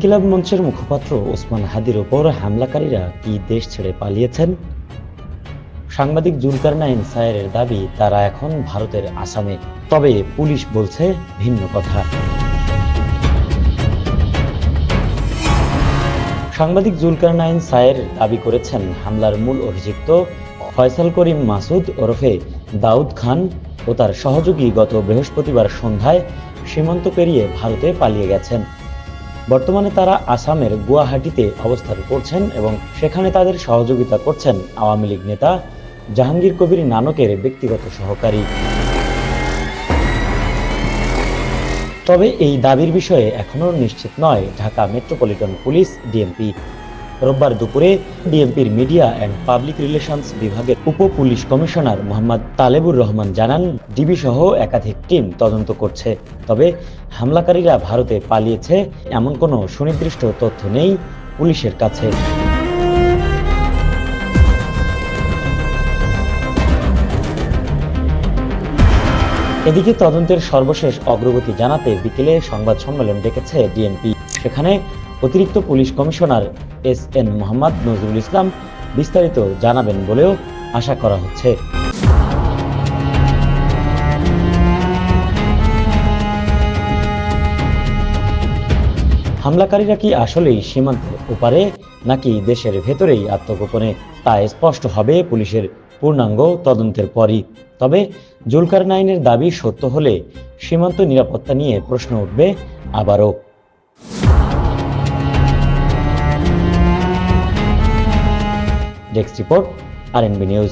ইনকিলাব মঞ্চের মুখপাত্র ওসমান হাদির ওপর হামলাকারীরা কি দেশ ছেড়ে পালিয়েছেন? সাংবাদিক জুলকার নাইন সায়েরের দাবি, তারা এখন ভারতের আসামে। তবে পুলিশ বলছে ভিন্ন কথা। সাংবাদিক জুলকার নাইন সায়ের দাবি করেছেন, হামলার মূল অভিযুক্ত ফয়সাল করিম মাসুদ ওরফে দাউদ খান ও তার সহযোগী গত বৃহস্পতিবার সন্ধ্যায় সীমান্ত পেরিয়ে ভারতে পালিয়ে গেছেন। বর্তমানে তারা আসামের গুয়াহাটিতে অবস্থান করছেন এবং সেখানে তাদের সহযোগিতা করছেন আওয়ামী লীগ নেতা জাহাঙ্গীর কবির নানকের ব্যক্তিগত সহকারী। তবে এই দাবির বিষয়ে এখনও নিশ্চিত নয় ঢাকা মেট্রোপলিটন পুলিশ ডিএমপি। রোববার দুপুরে ডিএমপির মিডিয়া অ্যান্ড পাবলিক রিলেশনস বিভাগের উপ পুলিশ কমিশনার মোহাম্মদ তালেবুর রহমান জানান ডিবি সহ একাধিক টিম তদন্ত করছে। তবে হামলাকারীরা ভারতে পালিয়েছে, এমন কোনো সুনির্দিষ্ট তথ্য নেই পুলিশের কাছে। এদিকে তদন্তের সর্বশেষ অগ্রগতি জানাতে বিকেলে সংবাদ সম্মেলন ডেকেছে ডিএমপি। সেখানে অতিরিক্ত police commissioner S N Mohammad Nazrul Islam বিস্তারিত জানাবেন বলেও আশা করা হচ্ছে। হামলাকারীরা কি আসলেই সীমান্তের ওপারে, নাকি দেশের ভেতরেই আত্মগোপনে? তা স্পষ্ট হবে পুলিশের পূর্ণাঙ্গ তদন্তের পরই। তবে জুলকার নাইনের দাবি সত্য হলে সীমান্ত নিরাপত্তা নিয়ে প্রশ্ন উঠবে আবারও। ডেস্ক রিপোর্ট আর নিউজ